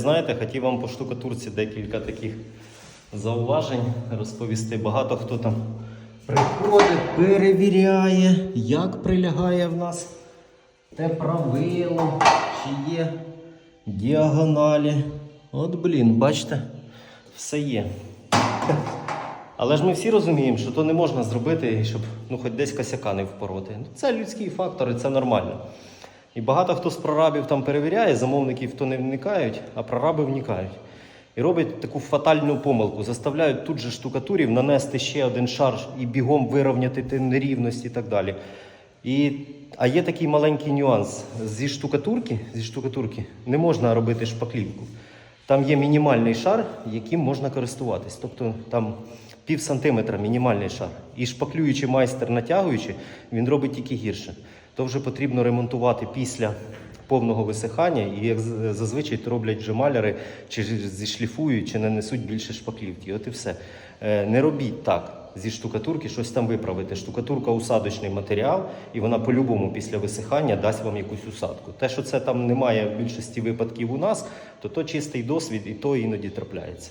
Знаєте, хотів вам по штукатурці декілька таких зауважень розповісти. Багато хто там приходить, перевіряє, як прилягає в нас те правило, чи є діагоналі. От, блін, бачите, все є. Але ж ми всі розуміємо, що то не можна зробити, щоб ну, хоч десь косяка не впороти. Це людський фактор і це нормально. І багато хто з прорабів там перевіряє, замовників то не вникають, а прораби вникають. І роблять таку фатальну помилку. Заставляють тут же штукатурів нанести ще один шар і бігом вирівняти ті нерівності і так далі. І, а є такий маленький нюанс. Зі штукатурки, зі штукатурки не можна робити шпаклівку. Там є мінімальний шар, яким можна користуватись. Тобто там пів сантиметра мінімальний шар. І шпаклюючи майстер, натягуючи, він робить тільки гірше. То вже потрібно ремонтувати після повного висихання, і як зазвичай то роблять вже маляри, чи зішліфують, чи нанесуть більше шпаклівки. От і все. Е, Не робіть так. Зі штукатурки щось там виправити. Штукатурка усадочний матеріал, і вона по-любому після висихання дасть вам якусь усадку. Те, що це там немає в більшості випадків у нас, то то чистий досвід, і то іноді трапляється.